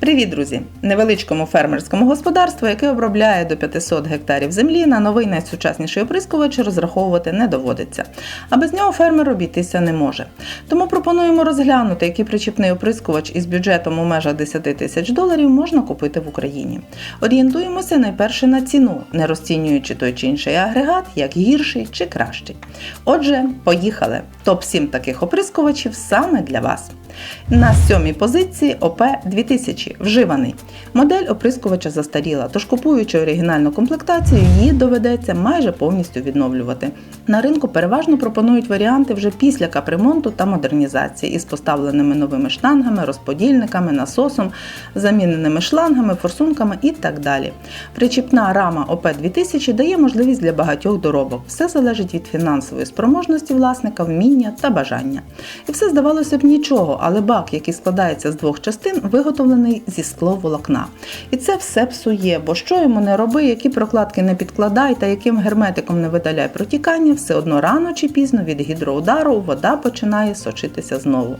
Привіт, друзі! Невеличкому фермерському господарству, яке обробляє до 500 гектарів землі, на новий найсучасніший оприскувач розраховувати не доводиться. А без нього фермер обійтися не може. Тому пропонуємо розглянути, який причіпний оприскувач із бюджетом у межах 10 тисяч доларів можна купити в Україні. Орієнтуємося найперше на ціну, не розцінюючи той чи інший агрегат, як гірший чи кращий. Отже, поїхали! Топ 7 таких оприскувачів саме для вас. На сьомій позиції ОП 2000 вживаний. Модель оприскувача застаріла, тож купуючи оригінальну комплектацію, її доведеться майже повністю відновлювати. На ринку переважно пропонують варіанти вже після капремонту та модернізації із поставленими новими штангами, розподільниками, насосом, заміненими шлангами, форсунками і так далі. Причіпна рама ОП 2000 дає можливість для багатьох доробок. Все залежить від фінансової спроможності власника, вміння та бажання. І все здавалося б нічого, але бак, який складається з двох частин, виготовлений зі скловолокна. І це все псує, бо що йому не роби, які прокладки не підкладай та яким герметиком не видаляй протікання, все одно рано чи пізно від гідроудару вода починає сочитися знову.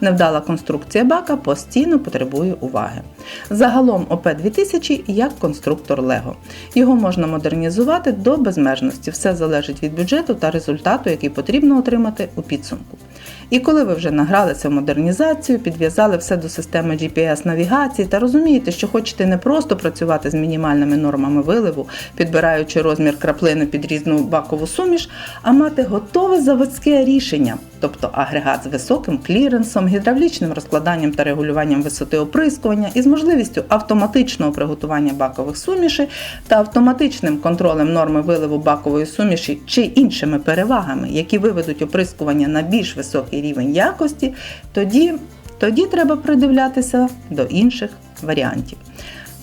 Невдала конструкція бака постійно потребує уваги. Загалом ОП 2000 як конструктор Лего. Його можна модернізувати до безмежності. Все залежить від бюджету та результату, який потрібно отримати у підсумку. І коли ви вже награлися в модернізацію, підв'язали все до системи GPS-навігації та розумієте, що хочете не просто працювати з мінімальними нормами виливу, підбираючи розмір краплини під різну бакову суміш, а мати готове заводське рішення, тобто агрегат з високим кліренсом, гідравлічним розкладанням та регулюванням висоти оприскування із можливістю автоматичного приготування бакових сумішей та автоматичним контролем норми виливу бакової суміші чи іншими перевагами, які виведуть оприскування на більш високий рівень якості, тоді, тоді треба придивлятися до інших варіантів.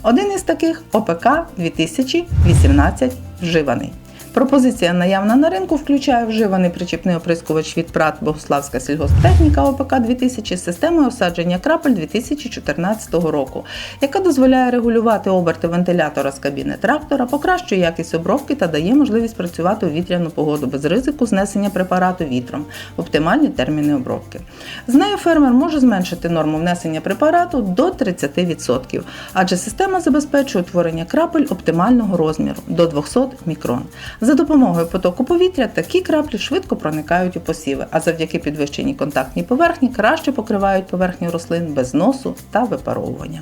Один із таких ОПК 2018 вживаний. Пропозиція наявна на ринку включає вживаний причіпний оприскувач від ПРАТ Богославська сільгосптехніка ОПК 2000 з системою осадження крапель 2014 року, яка дозволяє регулювати оберти вентилятора з кабіни трактора, покращує якість обробки та дає можливість працювати у вітряну погоду без ризику знесення препарату вітром, оптимальні терміни обробки. З нею фермер може зменшити норму внесення препарату до 30%, адже система забезпечує утворення крапель оптимального розміру до 200 мікрон. За допомогою потоку повітря такі краплі швидко проникають у посіви, а завдяки підвищеній контактній поверхні краще покривають поверхню рослин без носу та випаровування.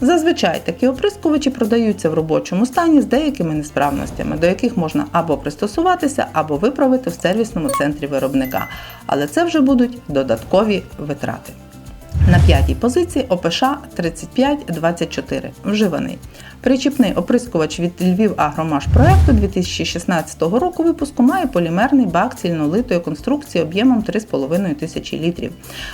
Зазвичай такі оприскувачі продаються в робочому стані з деякими несправностями, до яких можна або пристосуватися, або виправити в сервісному центрі виробника. Але це вже будуть додаткові витрати. На п'ятій позиції ОПШ 3524 вживаний. Причіпний оприскувач від Львів Агромаш проекту 2016 року випуску має полімерний бак цільнолитої конструкції об'ємом 3,5 тисячі літрів.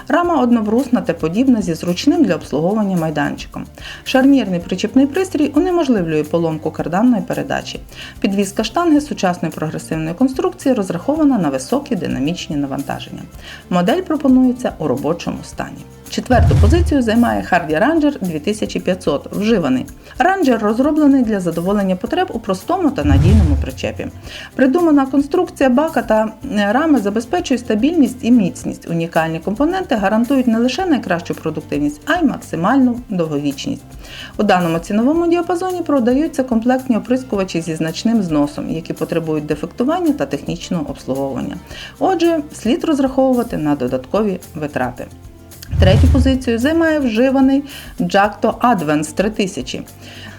Рама однобрусна та подібна зі зручним для обслуговування майданчиком. Шарнірний причіпний пристрій унеможливлює поломку карданної передачі. Підвізка штанги сучасної прогресивної конструкції розрахована на високі динамічні навантаження. Модель пропонується у робочому стані. Четверту позицію займає Hardy Ranger 2500 вживаний. Ranger розроблений для задоволення потреб у простому та надійному причепі. Придумана конструкція бака та рами забезпечує стабільність і міцність. Унікальні компоненти гарантують не лише найкращу продуктивність, а й максимальну довговічність. У даному ціновому діапазоні продаються комплектні оприскувачі зі значним зносом, які потребують дефектування та технічного обслуговування. Отже, слід розраховувати на додаткові витрати. Третю позицію займає вживаний Jacto Advance 3000.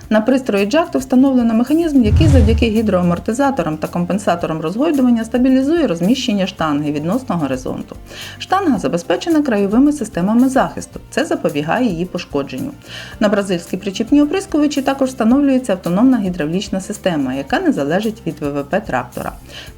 На пристрої Jacto встановлено механізм, який завдяки гідроамортизаторам та компенсаторам розгойдування стабілізує розміщення штанги відносно горизонту. Штанга забезпечена краєвими системами захисту, це запобігає її пошкодженню. На бразильській причіпній оприскувачі також встановлюється автономна гідравлічна система, яка не залежить від ВВП трактора.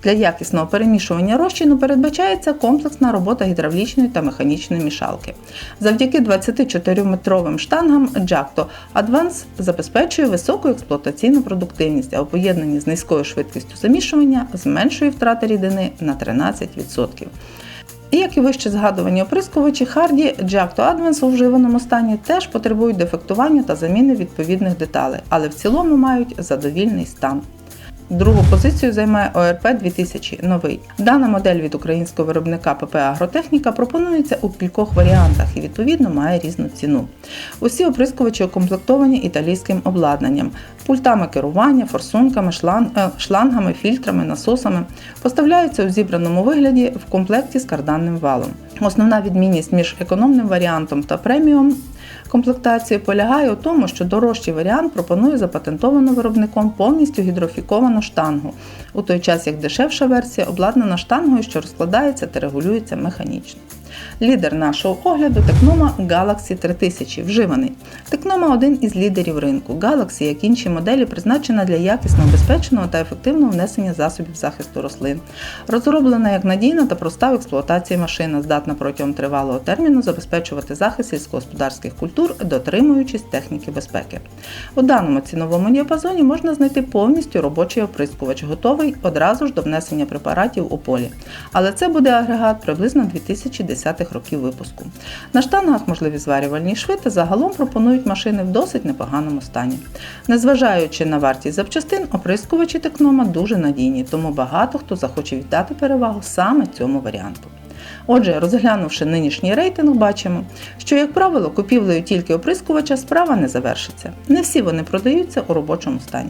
Для якісного перемішування розчину передбачається комплексна робота гідравлічної та механічної мішалки. Завдяки 24-метровим штангам Jacto Advance забезпечує високу експлуатаційну продуктивність, а у поєднанні з низькою швидкістю замішування зменшує втрати рідини на 13%. І як і вище згадувані оприскувачі, Харді, Jacto Advance у вживаному стані теж потребують дефектування та заміни відповідних деталей, але в цілому мають задовільний стан. Другу позицію займає ОРП 2000 новий. Дана модель від українського виробника ПП Агротехніка пропонується у кількох варіантах і відповідно має різну ціну. Усі оприскувачі укомплектовані італійським обладнанням, пультами керування, форсунками, е, шлангами, фільтрами, насосами. Поставляються у зібраному вигляді в комплекті з карданним валом. Основна відмінність між економним варіантом та преміум комплектації полягає у тому, що дорожчий варіант пропонує запатентовану виробником повністю гідрофіковану штангу, у той час як дешевша версія обладнана штангою, що розкладається та регулюється механічно. Лідер нашого огляду Tecnoma Galaxy 3000 вживаний. Tecnoma – один із лідерів ринку. Galaxy, як інші моделі, призначена для якісно безпечного та ефективного внесення засобів захисту рослин. Розроблена як надійна та проста в експлуатації машина, здатна протягом тривалого терміну забезпечувати захист сільськогосподарських культур, дотримуючись техніки безпеки. У даному ціновому діапазоні можна знайти повністю робочий оприскувач, готовий одразу ж до внесення препаратів у полі. Але це буде агрегат приблизно 2010-х років випуску. На штангах можливі зварювальні шви та загалом пропонують машини в досить непоганому стані. Незважаючи на вартість запчастин, оприскувачі Текнома дуже надійні, тому багато хто захоче віддати перевагу саме цьому варіанту. Отже, розглянувши нинішній рейтинг, бачимо, що, як правило, купівлею тільки оприскувача справа не завершиться. Не всі вони продаються у робочому стані.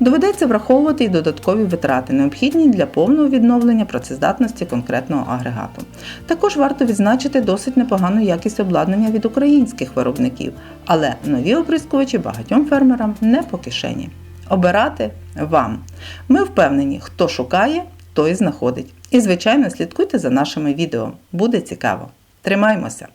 Доведеться враховувати й додаткові витрати, необхідні для повного відновлення працездатності конкретного агрегату. Також варто відзначити досить непогану якість обладнання від українських виробників, але нові оприскувачі багатьом фермерам не по кишені. Обирати вам. Ми впевнені, хто шукає, той знаходить. І, звичайно, слідкуйте за нашими відео. Буде цікаво. Тримаймося!